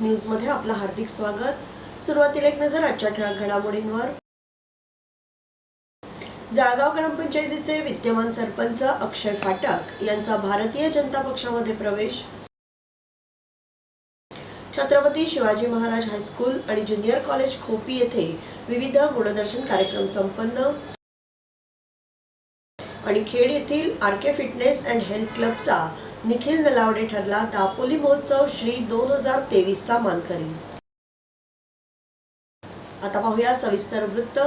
न्यूजमध्ये आपलं हार्दिक स्वागत. सुरुवातीला एक नजर आजच्या ठळक घडामोडींवर. जळगाव ग्रामपंचायतीचे विद्यमान सरपंच अक्षय फाटक यांचा भारतीय जनता पक्षामध्ये प्रवेश. छत्रपती शिवाजी महाराज हायस्कूल आणि ज्युनियर कॉलेज खोपी येथे विविध गुणदर्शन कार्यक्रम संपन्न. आणि खेड येथील R K fitness and health क्लबचा निखिल नलावडे ठरला दापोली महोत्सव श्री दोन हजार तेवीसचा मानकरी. आता पाहूया सविस्तर वृत्त.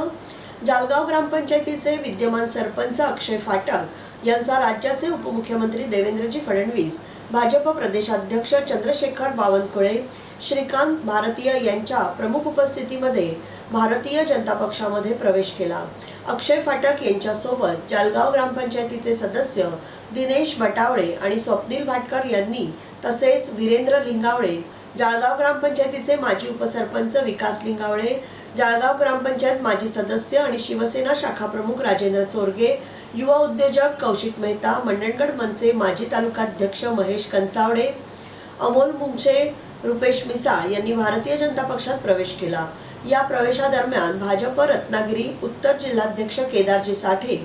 जालगाव ग्रामपंचायतीचे विद्यमान सरपंच अक्षय फाटक यांचा राज्याचे उपमुख्यमंत्री देवेंद्रजी फडणवीस भाजप प्रदेशाध्यक्ष चंद्रशेखर बावनकुळे श्रीकांत भारतीय यांच्या प्रमुख उपस्थितीमध्ये भारतीय जनता पक्षामध्ये प्रवेश केला. अक्षय फाटक यांच्यासोबत जालगाव ग्रामपंचायतीचे सदस्य दिनेश बटावळे आणि स्वप्नील भाटकर यांनी तसेच वीरेंद्र लिंगावळे जाळगाव ग्रामपंचायतीचे माजी उपसरपंच विकास लिंगावळे जाळगाव ग्रामपंचायत माजी सदस्य आणि शिवसेना शाखा प्रमुख राजेंद्र चोरगे युवा उद्योजक कौशिक मेहता मंडणगड मनसे माजी तालुकाध्यक्ष महेश कंचावडे अमोल मुंगचे रुपेश मिसाळ यांनी भारतीय जनता पक्षात प्रवेश केला. या प्रवेशादरम्यान भाजप रत्नागिरी उत्तर जिल्हाध्यक्ष केदारजी साठे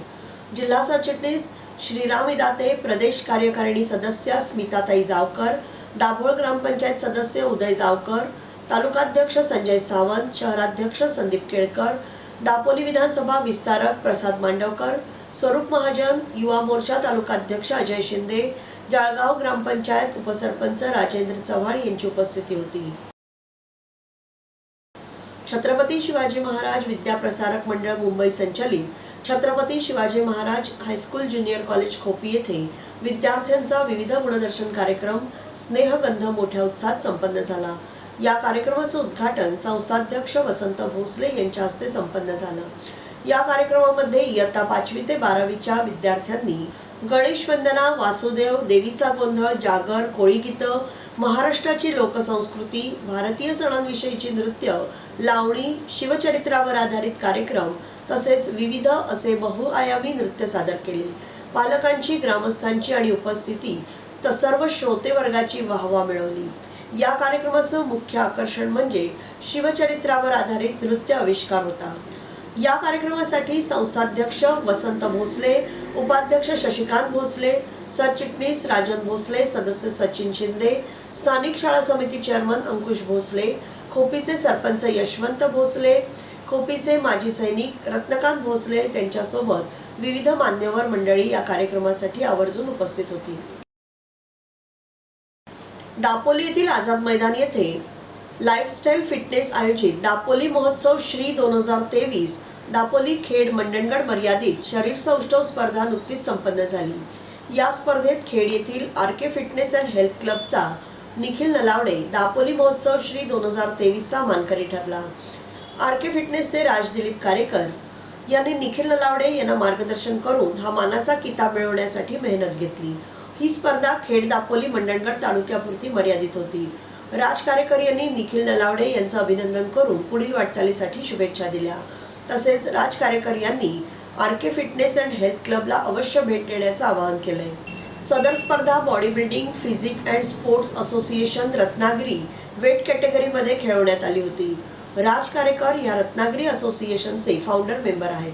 जिल्हा सरचिटणीस श्रीराम इदाते प्रदेश कार्यकारिणी सदस्य स्मिताताई जावकर दाभोळ ग्रामपंचायत सदस्य उदय जावकर तालुकाध्यक्ष संजय सावंत शहराध्यक्ष संदीप केळकर दापोली विधानसभा विस्तारक प्रसाद मांडवकर स्वरूप महाजन युवा मोर्चा तालुकाध्यक्ष अजय शिंदे जाळगाव ग्रामपंचायत उपसरपंच राजेंद्र चव्हाण यांची उपस्थिती होती. छत्रपती शिवाजी महाराज विद्याप्रसारक मंडळ मुंबई संचलित Chhatrapati Shivaji Maharaj high school junior college Khopi येथे विद्यार्थ्यांचा विविध गुणदर्शन कार्यक्रम स्नेहगंध मोठ्या उत्साहात संपन्न झाला. या कार्यक्रमाचं उद्घाटन संस्थाध्यक्ष वसंत भोसले यांच्या हस्ते संपन्न झालं. या कार्यक्रमामध्ये इयत्ता पाचवी ते बारावीच्या विद्यार्थ्यांनी गणेश वंदना वासुदेव देवीचा गोंधळ जागर कोळी गीतं महाराष्ट्राची लोकसंस्कृती भारतीय सणांविषयीची नृत्य लावणी शिवचरित्रावर आधारित कार्यक्रम तसेच विविध असे बहुआयामी नृत्य सादर केले. पालकांची ग्रामस्थांची आणि उपस्थिती तर सर्व श्रोते वर्गाची वाहवा मिळवली. या कार्यक्रमाचं मुख्य आकर्षण म्हणजे शिवचरित्रावर आधारित नृत्य आविष्कार होता. या कार्यक्रमासाठी संस्थाध्यक्ष वसंत भोसले उपाध्यक्ष शशिकांत भोसले सरचिटणीस राजन भोसले सदस्य सचिन शिंदे स्थानिक शाळा समिती चेअरमन अंकुश भोसले खोपीचे सरपंच यशवंत भोसले खोपीचे माजी सैनिक रत्नकांत भोसले त्यांच्यासोबत विविध मान्यवर मंडळी या कार्यक्रमासाठी आवर्जून उपस्थित होती. दापोली येथील आझाद मैदान येथे लाईफस्टाईल फिटनेस आयोजित दापोली महोत्सव श्री दोन हजार तेवीस. दापोली खेड मंडणगड मर्यादित शरीर सौष्ठव स्पर्धा नुकतीच संपन्न झाली. या स्पर्धेत खेड येथील R K fitness and health क्लबचा निखिल नलावडे दापोली महोत्सव श्री दोन हजार तेवीसचा मानकरी ठरला. आर के फिटनेसचे राज दिलीप कारेकर यांनी निखिल नलावडे यांना मार्गदर्शन करून हा मानाचा किताब मिळवण्यासाठी मेहनत घेतली. ही स्पर्धा खेड दापोली मंडणगड तालुक्यापुरती मर्यादित होती. राज यांनी निखिल नलावडे यांचं अभिनंदन करून पुढील वाटचालीसाठी शुभेच्छा दिल्या. तसेच राज यांनी R K fitness and health क्लबला अवश्य भेट देण्याचं आवाहन केलंय. सदर स्पर्धा body building physique and sports association Ratnagiri weight कॅटेगरीमध्ये खेळवण्यात आली होती. राज कारेकर या रत्नागिरी असोसिएशनचे फाउंडर मेंबर आहेत.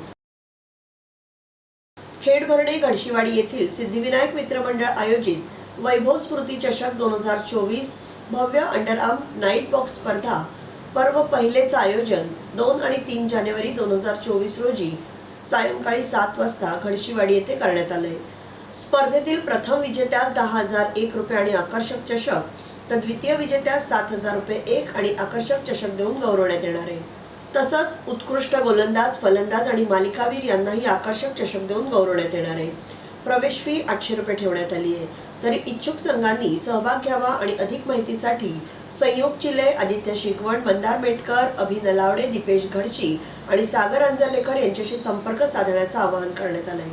खेड भरणे गडशिवाडी येथील सिद्धिविनायक मित्रमंडळ आयोजित वैभव स्मृती चषक दोन हजार चोवीस भव्य अंडरआर्म नाईट बॉक्स स्पर्धा पर्व पहिलेचं आयोजन दोन आणि तीन जानेवारी दोन हजार चोवीस रोजी सायंकाळी सात वाजता घडशीवाडी येथे करण्यात आलंय स्पर्धेतील प्रथम विजेत्यास दहा हजार एक रुपये आणि आकर्षक चषक तर द्वितीय विजेत्यास सात हजार रुपये एक आणि आकर्षक चषक देऊन गौरवण्यात येणार आहे. तसंच उत्कृष्ट गोलंदाज फलंदाज आणि मालिकावीर यांनाही आकर्षक चषक देऊन गौरवण्यात येणार आहे. प्रवेश फी आठशे रुपये ठेवण्यात आली आहे. तरी इच्छुक संघांनी सहभाग घ्यावा आणि अधिक माहितीसाठी संयोग चिले आदित्य शिकवण मंदार मेटकर अभि नलावडे दीपेश घडशी आणि सागर अंजरलेकर यांच्याशी संपर्क साधण्याचं आवाहन करण्यात आलंय.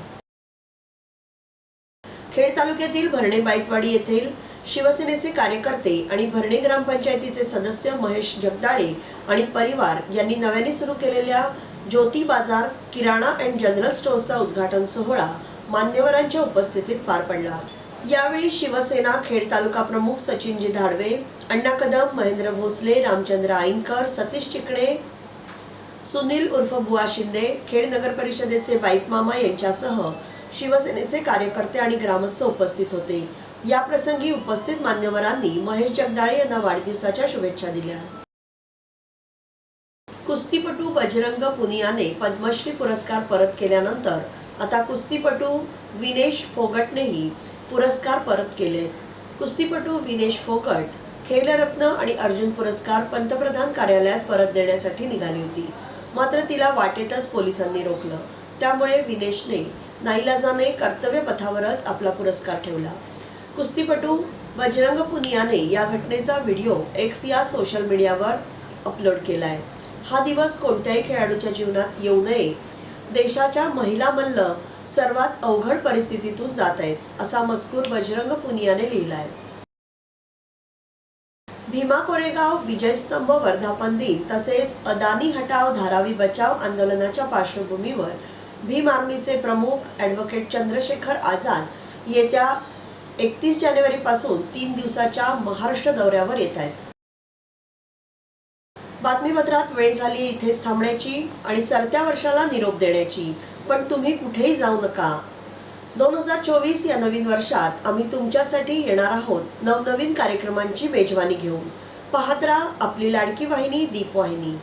खेड तालुक्यातील भरणे बाईतवाडी येथील शिवसेनेचे कार्यकर्ते आणि भरणे ग्रामपंचायतीचे सदस्य महेश जगदाळे आणि परिवार यांनी नव्याने सुरू केलेल्या ज्योती बाजार किराणा अँड जनरल स्टोअर्सचा उद्घाटन सोहळा मान्यवरांच्या उपस्थितीत पार पडला. यावेळी शिवसेना खेड तालुका प्रमुख सचिनजी धाडवे अण्णा कदम महेंद्र भोसले रामचंद्र आईनकर सतीश चिकणे सुनील उर्फ बुवा शिंदे खेड नगर परिषदेचे बाईक मामा यांच्यासह शिवसेनेचे कार्यकर्ते आणि ग्रामस्थ उपस्थित होते. या प्रसंगी उपस्थित मान्यवरांनी महेश जगदाळे यांना वाढदिवसाच्या शुभेच्छा दिल्या. कुस्तीपटू बजरंग पुनियाने पद्मश्री पुरस्कार परत केल्यानंतर आता कुस्तीपटू विनेश फोगटनेही पुरस्कार परत केले. कुस्तीपटू विनेश फोगट खेलरत्न आणि अर्जुन पुरस्कार पंतप्रधान कार्यालयात परत देण्यासाठी निघाली होती. मात्र तिला वाटेतच पोलिसांनी रोखलं. त्यामुळे विनेशने नाईलाजाने कर्तव्य पथावरच आपला पुरस्कार ठेवला. कुस्तीपटू बजरंग पुनियाने या घटनेचा व्हिडिओ एक्स या सोशल मीडियावर अपलोड केला आहे हा दिवस कोणत्याही खेळाडूच्या जीवनात येऊ नये देशाच्या महिला मल्ल सर्वात अवघड परिस्थितीतून जात आहेत असा मजकूर बजरंग पुनियाने लिहिलाय. भीमा कोरेगाव विजयस्तंभ वर्धापन दिन तसेच अदानी हटाव धारावी बचाव आंदोलनाच्या पार्श्वभूमीवर भीम आर्मीचे प्रमुख ॲडव्होकेट चंद्रशेखर आझाद येत्या एकतीस जानेवारीपासून तीन दिवसाच्या महाराष्ट्र दौऱ्यावर येत आहेत. बातमीपत्रात वेळ झाली इथेच थांबण्याची आणि सरत्या वर्षाला निरोप देण्याची. पण तुम्ही कुठेही जाऊ नका. दोन हजार चोवीस या नवीन वर्षात आम्ही तुमच्यासाठी येणार आहोत नवनवीन कार्यक्रमांची मेजवानी घेऊन. पाहत राहा आपली लाडकी वाहिनी दीप वाहिनी.